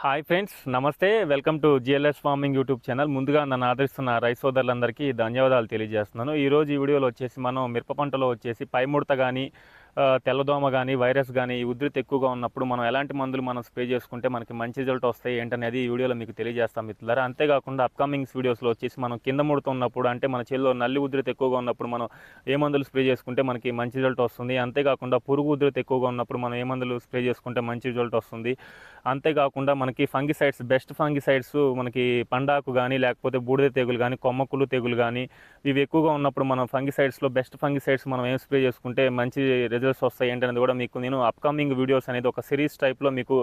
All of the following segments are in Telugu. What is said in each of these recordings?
హాయ్ ఫ్రెండ్స్ నమస్తే. Welcome to GLS farming YouTube channel. ముందుగా నన్ను ఆదరిస్తున్న రైస్ సోదరులందరికీ ధన్యవాదాలు తెలియజేస్తున్నాను. ఈరోజు ఈ వీడియోలో వచ్చేసి మనం మిరప పంటలో వచ్చేసి పైముడత కానీ తెల్లదోమ కానీ వైరస్ కానీ ఈ ఉధృతి ఎక్కువగా ఉన్నప్పుడు మనం ఎలాంటి మందులు మనం స్ప్రే చేసుకుంటే మనకి మంచి రిజల్ట్ వస్తాయి ఏంటనేది ఈ వీడియోలో మీకు తెలియజేస్తాం మిత్రులారా. అంతేకాకుండా అప్కమింగ్స్ వీడియోస్లో వచ్చేసి మనం కింద ముడుతున్నప్పుడు అంటే మన చేతిలో నల్లి ఉధృతి ఎక్కువగా ఉన్నప్పుడు మనం ఏ మందులు స్ప్రే చేసుకుంటే మనకి మంచి రిజల్ట్ వస్తుంది. అంతేకాకుండా పురుగు ఉధృతి ఎక్కువగా ఉన్నప్పుడు మనం ఏ మందులు స్ప్రే చేసుకుంటే మంచి రిజల్ట్ వస్తుంది. అంతేకాకుండా మనకి ఫంగిసైడ్స్ బెస్ట్ ఫంగిసైడ్స్ మనకి పండాకు కానీ లేకపోతే బూడిద తెగులు కానీ కొమ్మకులు తెగులు కానీ ఇవి ఎక్కువగా ఉన్నప్పుడు మనం ఫంగిసైడ్స్లో బెస్ట్ ఫంగిసైడ్స్ మనం ఏం స్ప్రే చేసుకుంటే మంచి రిజల్ట్ రిజల్ట్స్ వస్తాయి ఏంటనేది కూడా మీకు నేను అప్కమింగ్ వీడియోస్ అనేది ఒక సిరీస్ టైప్లో మీకు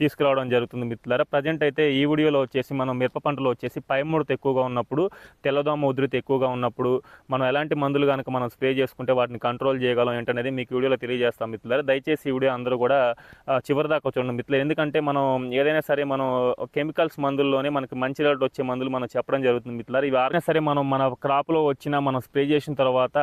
తీసుకురావడం జరుగుతుంది మిత్రులారా. ప్రజెంట్ అయితే ఈ వీడియోలో వచ్చేసి మనం మిరప పంటలో వచ్చేసి పైముడత ఎక్కువగా ఉన్నప్పుడు తెల్లదోమ ఉధృతి ఎక్కువగా ఉన్నప్పుడు మనం ఎలాంటి మందులు కనుక మనం స్ప్రే చేసుకుంటే వాటిని కంట్రోల్ చేయగలం ఏంటనేది మీకు వీడియోలో తెలియజేస్తాం మిత్రులారా. దయచేసి ఈ వీడియో అందరూ కూడా చివరి దాకా చూడండి మిత్రులు ఎందుకంటే మనం ఏదైనా సరే మనం కెమికల్స్ మందుల్లోనే మనకి మంచి రిజల్ట్ వచ్చే మందులు మనం చెప్పడం జరుగుతుంది మిత్రులారా. ఇవి ఆడినా సరే మనం మన క్రాప్లో వచ్చిన మనం స్ప్రే చేసిన తర్వాత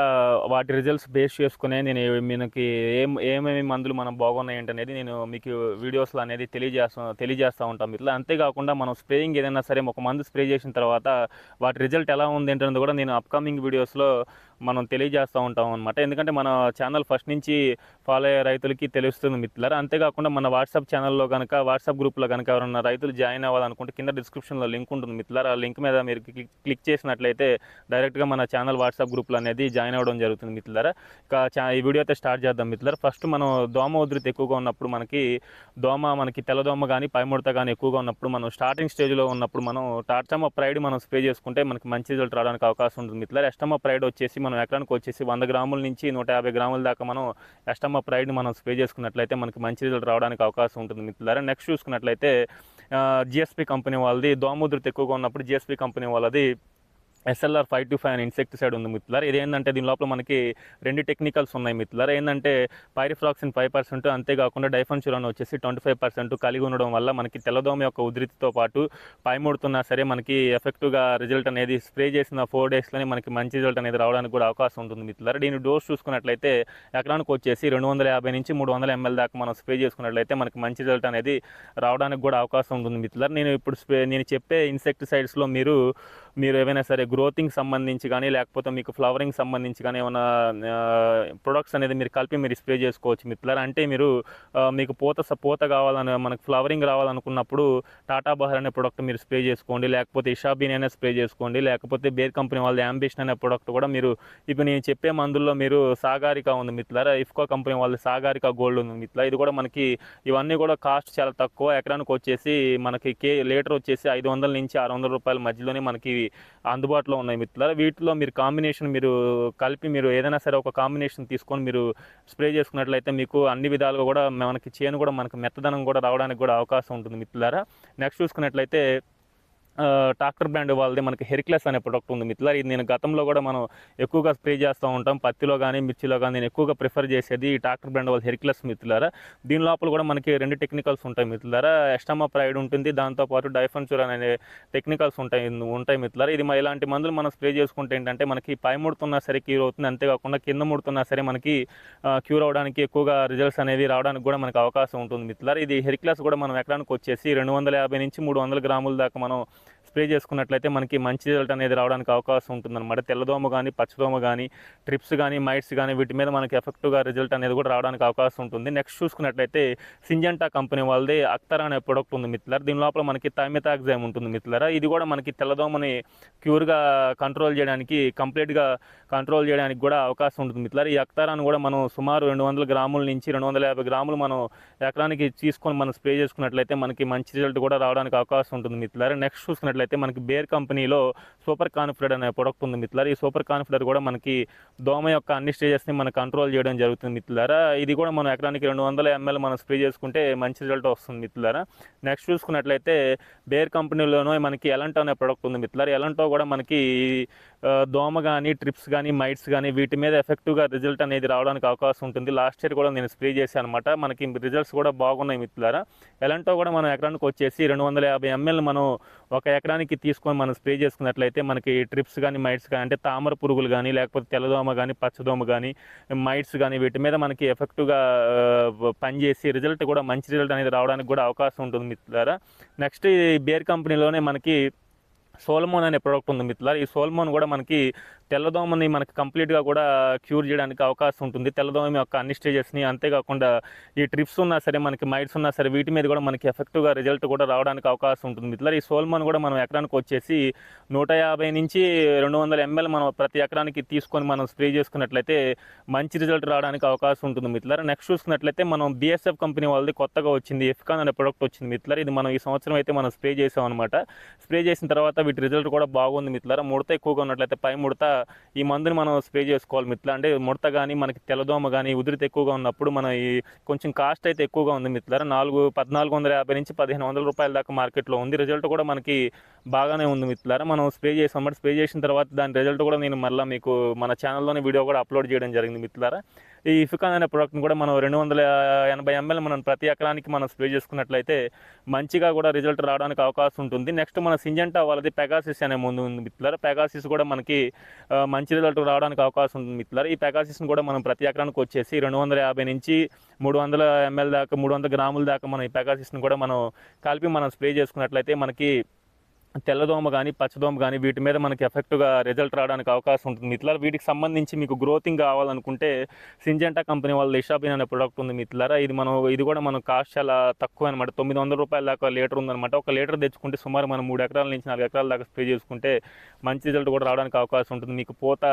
వాటి రిజల్ట్స్ బేస్ చేసుకునే నేను మనకి ఏం ఏమేమి మందులు మనం బాగున్నాయి ఏంటనేది నేను మీకు వీడియోస్లో అనేది తెలియజేస్తా తెలియజేస్తూ ఉంటాం ఇట్లా. అంతేకాకుండా మనం స్ప్రేయింగ్ ఏదైనా సరే ఒక మందు స్ప్రే చేసిన తర్వాత వాటి రిజల్ట్ ఎలా ఉంది ఏంటనేది కూడా నేను అప్కమింగ్ వీడియోస్లో మనం తెలియజేస్తూ ఉంటాం అనమాట ఎందుకంటే మన ఛానల్ ఫస్ట్ నుంచి ఫాలో అయ్యే రైతులకి తెలుస్తుంది మిత్రులారా. అంతేకాకుండా మన వాట్సాప్ ఛానల్లో కనుక వాట్సాప్ గ్రూప్లో కనుక ఎవరైనా రైతులు జాయిన్ అవ్వాలనుకుంటే కింద డిస్క్రిప్షన్లో లింక్ ఉంటుంది మిత్రులారా. ఆ లింక్ మీద మీరు క్లిక్ క్లిక్ చేసినట్లయితే డైరెక్ట్గా మన ఛానల్ వాట్సాప్ గ్రూప్లో అనేది జాయిన్ అవ్వడం జరుగుతుంది మిత్రులారా. ఇక చా- ఈ వీడియో అయితే స్టార్ట్ చేద్దాం మిత్రులారా. ఫస్ట్ మనం దోమ ఉధృతి ఎక్కువగా ఉన్నప్పుడు మనకి దోమ మనకి తెల్లదోమ కానీ పైముడత కానీ ఎక్కువగా ఉన్నప్పుడు మనం స్టార్టింగ్ స్టేజ్లో ఉన్నప్పుడు మనం టార్చమ ప్రైడ్ మనం స్ప్రే చేసుకుంటే మనకి మంచి రిజల్ట్ రావడానికి అవకాశం ఉంటుంది మిత్రులారా. ఎస్టమ ప్రైడ్ వచ్చేసి మనం ఎకరానికి వచ్చేసి వంద గ్రాముల నుంచి నూట యాభై గ్రాముల దాకా మనం ఎస్టమ్మ ప్రైడ్ మనం స్ప్రే చేసుకున్నట్లయితే మనకి మంచి రిజల్ట్ రావడానికి అవకాశం ఉంటుంది మిత్రులారా. నెక్స్ట్ చూసుకున్నట్లయితే జిఎస్పి కంపెనీ వాళ్ళది. దోమోదృతి ఎక్కువగా ఉన్నప్పుడు జిఎస్పి కంపెనీ వాళ్ళది ఎస్ఎల్ఆర్ ఫైవ్ టు ఫైవ్ అని ఇన్సెక్టిసైడ్ ఉంది మిత్రులారా. ఇది ఏంటంటే దీని లోపల మనకి రెండు టెక్నికల్స్ ఉన్నాయి మిత్రులారా. ఏంటంటే పైరిఫ్రాక్సిన్ ఫైవ్ పర్సెంట్ అంతేకాకుండా డైఫన్చురాన్ వచ్చేసి ట్వంటీ ఫైవ్ పర్సెంట్ కలిగి ఉండడం వల్ల మనకి తెల్లదోమ యొక్క ఉధృతితో పాటు పైముడుతున్నా సరే మనకి ఎఫెక్టివ్గా రిజల్ట్ అనేది స్ప్రే చేసిన ఫోర్ డేస్లోనే మనకి మంచి రిజల్ట్ అనేది రావడానికి కూడా అవకాశం ఉంటుంది మిత్రులారా. దీని డోస్ చూసుకున్నట్లయితే ఎకరానికి వచ్చేసి రెండు వందల యాభై నుంచి మూడు వందల ఎంఎల్ దాకా మనం స్ప్రే చేసుకున్నట్లయితే మనకి మంచి రిజల్ట్ అనేది రావడానికి కూడా అవకాశం ఉంటుంది మిత్రులారా. నేను ఇప్పుడు స్ప్రే నేను చెప్పే ఇన్సెక్టిసైడ్స్లో మీరు మీరు ఏవైనా సరే గ్రోతింగ్ సంబంధించి కానీ లేకపోతే మీకు ఫ్లవరింగ్ సంబంధించి కానీ ఏమైనా ప్రొడక్ట్స్ అనేది మీరు కలిపి మీరు స్ప్రే చేసుకోవచ్చు. మిత్రులారా అంటే మీరు మీకు పూత స- పూత కావాలని మనకు ఫ్లవరింగ్ రావాలనుకున్నప్పుడు టాటా బహర్ అనే ప్రొడక్ట్ మీరు స్ప్రే చేసుకోండి. లేకపోతే ఇషాబీన్ అనే స్ప్రే చేసుకోండి. లేకపోతే బేర్ కంపెనీ వాళ్ళ యాంబిషన్ అనే ప్రొడక్ట్ కూడా మీరు ఇప్పుడు నేను చెప్పే మందుల్లో మీరు సాగారిక ఉంది. మిత్రులారా ఇఫ్కో కంపెనీ వాళ్ళ సాగారిక గోల్డ్ ఉంది. మిత్రుల ఇది కూడా మనకి ఇవన్నీ కూడా కాస్ట్ చాలా తక్కువ. ఎకరానికి వచ్చేసి మనకి కే లీటర్ వచ్చేసి ఐదు వందల నుంచి ఆరు వందల రూపాయల మధ్యలోనే మనకి అందుబాటులో అందుబాటులో ఉన్నాయి మిత్రులారా. వీటిలో మీరు కాంబినేషన్ మీరు కలిపి మీరు ఏదైనా సరే ఒక కాంబినేషన్ తీసుకొని మీరు స్ప్రే చేసుకున్నట్లయితే మీకు అన్ని విధాలుగా కూడా మనకి చేను కూడా మనకి మెత్తదనం కూడా రావడానికి కూడా అవకాశం ఉంటుంది మిత్రులారా. నెక్స్ట్ చూసుకున్నట్లయితే ట్రాక్టర్ బ్రాండ్ వాళ్ళది మనకి హెరిక్లెస్ అనే ప్రొడక్ట్ ఉంది మిత్రులారా. ఇది నేను గతంలో కూడా మనం ఎక్కువగా స్ప్రే చేస్తూ ఉంటాం. పత్తిలో కానీ మిర్చిలో కానీ నేను ఎక్కువగా ప్రిఫర్ చేసేది ఈ ట్రాక్టర్ బ్రాండ్ వాళ్ళ హెరిక్లెస్ మిత్రులారా. దీని లోపల కూడా మనకి రెండు టెక్నికల్స్ ఉంటాయి మిత్రులారా. ఎస్టమా ప్రైడ్ ఉంటుంది. దాంతోపాటు డైఫన్చురాన్ అనే టెక్నికల్స్ ఉంటాయి. ఉంటాయి మిత్రులారా. ఇది మ- ఇలాంటి మందులు మనం స్ప్రే చేసుకుంటే ఏంటంటే మనకి పై ముడుతున్నా సరే క్యూర్ అవుతుంది. అంతేకాకుండా కింద ముడుతున్నా సరే మనకి క్యూర్ అవడానికి ఎక్కువగా రిజల్ట్స్ అనేవి రావడానికి కూడా మనకి అవకాశం ఉంటుంది మిత్రులారా. ఇది హెరిక్లెస్ కూడా మనం ఎకరానికి వచ్చేసి రెండు వందల యాభై నుంచి మూడు వందల గ్రాముల దాకా మనం స్ప్రే చేసుకున్నట్లయితే మనకి మంచి రిజల్ట్ అనేది రావడానికి అవకాశం ఉంటుందన్నమాట. తెల్లదోమ కానీ పచ్చదోమ కానీ ట్రిప్స్ కానీ మైట్స్ కానీ వీటి మీద మనకి ఎఫెక్టివ్గా రిజల్ట్ అనేది కూడా రావడానికి అవకాశం ఉంటుంది. నెక్స్ట్ చూసుకున్నట్లయితే సింజంటా కంపెనీ వాళ్ళది అక్తర్ అనే ప్రొడక్ట్ ఉంది మిత్రులారా. దీని లోపల మనకి థైమెతాక్సైమ్ ఉంటుంది మిత్రులారా. ఇది కూడా మనకి తెల్లదోమని క్యూర్గా కంట్రోల్ చేయడానికి కంప్లీట్గా కంట్రోల్ చేయడానికి కూడా అవకాశం ఉంటుంది మిత్రులారా. ఈ అక్తారాన్ని కూడా మనం సుమారు రెండు వందల గ్రాముల నుంచి రెండు వందల యాభై గ్రాములు మనం ఎకరానికి తీసుకొని మనం స్ప్రే చేసుకున్నట్లయితే మనకి మంచి రిజల్ట్ కూడా రావడానికి అవకాశం ఉంటుంది మిత్రులారా. నెక్స్ట్ చూసుకున్నట్లయితే మనకి బేర్ కంపెనీలో సూపర్ కాన్ఫిడర్ అనే ప్రొడక్ట్ ఉంది మిత్రులారా. ఈ సూపర్ కాన్ఫిడర్ కూడా మనకి దోమ యొక్క అన్ని స్టేజెస్ని మనం కంట్రోల్ చేయడం జరుగుతుంది మిత్రులారా. ఇది కూడా మనం ఎకరానికి రెండు వందల ఎంఎల్ మనం స్ప్రే చేసుకుంటే మంచి రిజల్ట్ వస్తుంది మిత్రులారా. నెక్స్ట్ చూసుకున్నట్లయితే బేర్ కంపెనీలోనో మనకి ఎలంటో అనే ప్రొడక్ట్ ఉంది మిత్రులారా. ఎలంటో కూడా మనకి దోమ కానీ ట్రిప్స్ కానీ మైట్స్ కానీ వీటి మీద ఎఫెక్టివ్గా రిజల్ట్ అనేది రావడానికి అవకాశం ఉంటుంది. లాస్ట్ ఇయర్ కూడా నేను స్ప్రే చేశాను అనమాట మనకి రిజల్ట్స్ కూడా బాగున్నాయి మిత్రులారా. ఎలాంటో కూడా మనం ఎకరానికి వచ్చేసి రెండు వందల యాభై ఎంఎల్ మనం ఒక ఎకరానికి తీసుకొని మనం స్ప్రే చేసుకున్నట్లయితే మనకి ట్రిప్స్ కానీ మైట్స్ కానీ అంటే తామర పురుగులు కానీ లేకపోతే తెల్లదోమ కానీ పచ్చదోమ కానీ మైట్స్ కానీ వీటి మీద మనకి ఎఫెక్టివ్గా పనిచేసి రిజల్ట్ కూడా మంచి రిజల్ట్ అనేది రావడానికి కూడా అవకాశం ఉంటుంది మిత్రులారా. నెక్స్ట్ ఈ బేర్ కంపెనీలోనే మనకి సోల్మోన్ అనే ప్రోడక్ట్ ఉంది మిత్రులారు. ఈ సోల్మోన్ కూడా మనకి తెల్లదోమని మనకి కంప్లీట్గా కూడా క్యూర్ చేయడానికి అవకాశం ఉంటుంది. తెల్లదోమ యొక్క అన్ని స్టేజెస్ని అంతేకాకుండా ఈ ట్రిప్స్ ఉన్నా సరే మనకి మైట్స్ ఉన్నా సరే వీటి మీద కూడా మనకి ఎఫెక్టివ్గా రిజల్ట్ కూడా రావడానికి అవకాశం ఉంటుంది మిత్రులారు. ఈ సోల్మోన్ కూడా మనం ఎకరానికి వచ్చేసి నూట యాభై నుంచి రెండు వందల ఎంఎల్ మనం ప్రతి ఎకరానికి తీసుకొని మనం స్ప్రే చేసుకున్నట్లయితే మంచి రిజల్ట్ రావడానికి అవకాశం ఉంటుంది మిత్రులారు. నెక్స్ట్ చూసుకున్నట్లయితే మనం బిఎస్ఎఫ్ కంపెనీ వాళ్ళది కొత్తగా వచ్చింది ఎఫ్కాన్ అనే ప్రోడక్ట్ వచ్చింది మిత్రులారు. ఇది మనం ఈ సంవత్సరం అయితే మనం స్ప్రే చేసాం అనమాట స్ప్రే చేసిన తర్వాత వీటి రిజల్ట్ కూడా బాగుంది మిత్రులారా. ముడత ఎక్కువగా ఉన్నట్లయితే పై ముడత ఈ మందుని మనం స్ప్రే చేసుకోవాలి మిత్రుల అంటే ముడత కానీ మనకి తెల్లదోమ కానీ ఉధృతి ఎక్కువగా ఉన్నప్పుడు మన ఈ కొంచెం కాస్ట్ అయితే ఎక్కువగా ఉంది మిత్రులారా. నాలుగు పద్నాలుగు వందల యాభై నుంచి పదిహేను వందల రూపాయల దాకా మార్కెట్లో ఉంది. రిజల్ట్ కూడా మనకి బాగానే ఉంది మిత్రులారా. మనం స్ప్రే చేసాం బట్ స్ప్రే చేసిన తర్వాత దాని రిజల్ట్ కూడా నేను మళ్ళీ మీకు మన ఛానల్లోనే వీడియో కూడా అప్లోడ్ చేయడం జరిగింది మిత్రులారా. ఈ ఇఫికాన్ అనే ప్రోడక్ట్ని కూడా మనం రెండు వందల ఎనభై ఎంఎల్ మనం ప్రతి ఎకరానికి మనం స్ప్రే చేసుకున్నట్లయితే మంచిగా కూడా రిజల్ట్ రావడానికి అవకాశం ఉంటుంది. నెక్స్ట్ మన సింజంటా వాళ్ళది పెగాసిస్ అనే ముందు ఉంది మిత్రులారా. పెగాసిస్ కూడా మనకి మంచి రిజల్ట్ రావడానికి అవకాశం ఉంటుంది మిత్రులారా. ఈ పెగాసిస్ని కూడా మనం ప్రతి ఎకరానికి వచ్చేసి రెండు వందల యాభై నుంచి మూడు వందల ఎంఎల్ దాకా మూడు వందల గ్రాముల దాకా మనం ఈ పెగాసిస్ని కూడా మనం కలిపి మనం స్ప్రే చేసుకున్నట్లయితే మనకి తెల్లదోమ కానీ పచ్చదోమ కానీ వీటి మీద మనకి ఎఫెక్ట్గా రిజల్ట్ రావడానికి అవకాశం ఉంటుంది. మిత్రులారా వీటికి సంబంధించి మీకు గ్రోతింగ్ కావాలనుకుంటే సింజెంటా కంపెనీ వాళ్ళ ఇషాబిన్ అనే ప్రోడక్ట్ ఉంది మిత్రులారా ఇది మనం ఇది కూడా మనం కాస్ట్ చాలా తక్కువ అనమాట తొమ్మిది వందల రూపాయల దాకా లీటర్ ఉందన్నమాట. ఒక లీటర్ తెచ్చుకుంటే సుమారు మనం మూడు ఎకరాల నుంచి నాలుగు ఎకరాల దాకా స్ప్రే చేసుకుంటే మంచి రిజల్ట్ కూడా రావడానికి అవకాశం ఉంటుంది. మీకు పూత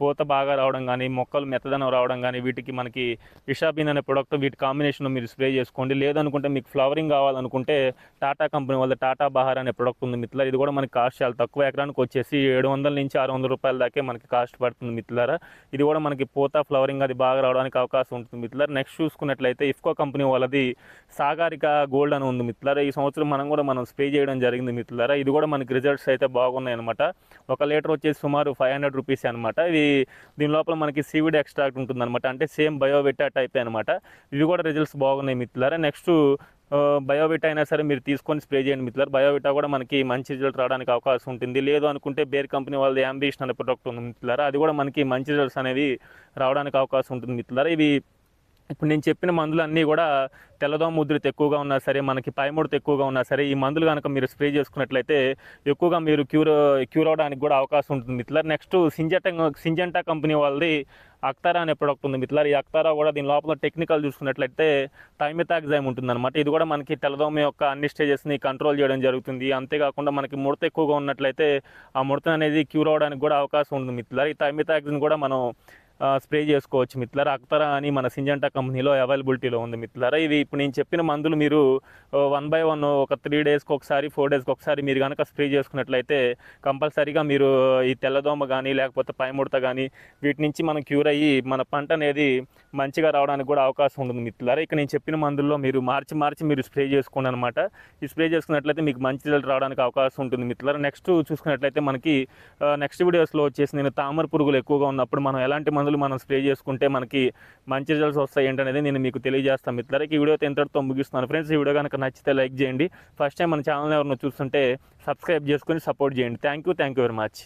పూత బాగా రావడం కానీ మొక్కలు మెత్తదనం రావడం కానీ వీటికి మనకి ఇషాబిన్ అనే ప్రోడక్ట్ వీటి కాంబినేషన్లో మీరు స్ప్రే చేసుకోండి. లేదనుకుంటే మీకు ఫ్లవరింగ్ కావాలనుకుంటే టాటా కంపెనీ వాళ్ళ టాటా బహార్ అనే ప్రోడక్ట్ ఉంది మిత్రులారా ఇది కూడా మనకి కాస్ట్ చాలా తక్కువ ఎకరానికి వచ్చేసి ఏడు వందల నుంచి ఆరు వందల రూపాయల దాకే మనకి కాస్ట్ పడుతుంది మిత్రులారా. ఇది కూడా మనకి పూత ఫ్లవరింగ్ అది బాగా రావడానికి అవకాశం ఉంటుంది మిత్రులారా. నెక్స్ట్ చూసుకున్నట్లయితే ఇఫ్కో కంపెనీ వాళ్ళది సాగారిక గోల్డ్ అని ఉంది మిత్రులారా. ఈ సంవత్సరం మనం కూడా మనం స్ప్రే చేయడం జరిగింది మిత్రులారా. ఇది కూడా మనకి రిజల్ట్స్ అయితే బాగున్నాయి అనమాట ఒక లీటర్ వచ్చేసి సుమారు ఫైవ్ హండ్రెడ్ రూపీస్ అనమాట ఇది దీని లోపల మనకి సీవిడ్ ఎక్స్ట్రాక్ట్ ఉంటుంది అనమాట అంటే సేమ్ బయోవెట్టా టైప్ అనమాట ఇవి కూడా రిజల్ట్స్ బాగున్నాయి మిత్రులారా. నెక్స్ట్ బయోవిటా అయినా సరే మీరు తీసుకొని స్ప్రే చేయండి మిత్రులు బయోవిటా కూడా మనకి మంచి రిజల్ట్ రావడానికి అవకాశం ఉంటుంది. లేదు అనుకుంటే బేర్ కంపెనీ వాళ్ళది యాంబిషన్ అనే ప్రొడక్ట్ ఉంది మిత్రులారా. అది కూడా మనకి మంచి రిజల్ట్స్ అనేవి రావడానికి అవకాశం ఉంటుంది మిత్రులారా. ఇవి ఇప్పుడు నేను చెప్పిన మందులు అన్నీ కూడా తెల్లదోమ ఉధృతి ఎక్కువగా ఉన్నా సరే మనకి పైముడత ఎక్కువగా ఉన్నా సరే ఈ మందులు కనుక మీరు స్ప్రే చేసుకున్నట్లయితే ఎక్కువగా మీరు క్యూర్ క్యూర్ అవడానికి కూడా అవకాశం ఉంటుంది. మిత్రులారు నెక్స్ట్ సింజటా సింజంటా కంపెనీ వాళ్ళది అక్తారా అనే ప్రోడక్ట్ ఉంది. మిత్రులారు ఈ అక్తారా కూడా దీని లోపల టెక్నికల్ చూసుకున్నట్లయితే టైమితాగ్జైమ్ ఉంటుందన్నమాట. ఇది కూడా మనకి తెల్లదోమ యొక్క అన్ని స్టేజెస్ని కంట్రోల్ చేయడం జరుగుతుంది. అంతేకాకుండా మనకి ముడత ఎక్కువగా ఉన్నట్లయితే ఆ ముడత అనేది క్యూర్ అవడానికి కూడా అవకాశం ఉంటుంది. మిత్రులారు ఈ టైమితాగ్జిన్ కూడా మనం స్ప్రే చేసుకోవచ్చు మిత్రులారా అక్తరా అని మన సింజంటా కంపెనీలో అవైలబిలిటీలో ఉంది మిత్రులారా ఇవి ఇప్పుడు నేను చెప్పిన మందులు మీరు వన్ బై వన్ ఒక త్రీ డేస్కి ఒకసారి ఫోర్ డేస్కి ఒకసారి మీరు కనుక స్ప్రే చేసుకున్నట్లయితే కంపల్సరీగా మీరు ఈ తెల్లదోమ కానీ లేకపోతే పైముడత కానీ వీటి నుంచి మనం క్యూర్ అయ్యి మన పంట అనేది మంచిగా రావడానికి కూడా అవకాశం ఉంటుంది మిత్రులారా ఇక నేను చెప్పిన మందుల్లో మీరు మార్చి మార్చి మీరు స్ప్రే చేసుకోండి అనమాట ఈ స్ప్రే చేసుకున్నట్లయితే మీకు మంచి రిజల్ట్ రావడానికి అవకాశం ఉంటుంది మిత్రులారా నెక్స్ట్ చూసుకున్నట్లయితే మనకి నెక్స్ట్ వీడియోస్లో వచ్చేసి నేను తామర పురుగులు ఎక్కువగా ఉన్నప్పుడు మనం ఎలాంటి మందులు మనం స్ప్రే చేసుకుంటే మనకి మంచి రిజల్ట్స్ వస్తాయి ఏంటనేది నేను మీకు తెలియజేస్తాను మిత్రులకి ఈ వీడియో ఎంతటితో ముగిస్తున్నాను ఫ్రెండ్స్. ఈ వీడియో కనుక నచ్చితే లైక్ చేయండి. ఫస్ట్ టైం మన ఛానల్ ఎవరినో చూస్తుంటే సబ్స్క్రైబ్ చేసుకొని సపోర్ట్ చేయండి. Thank you thank you very much.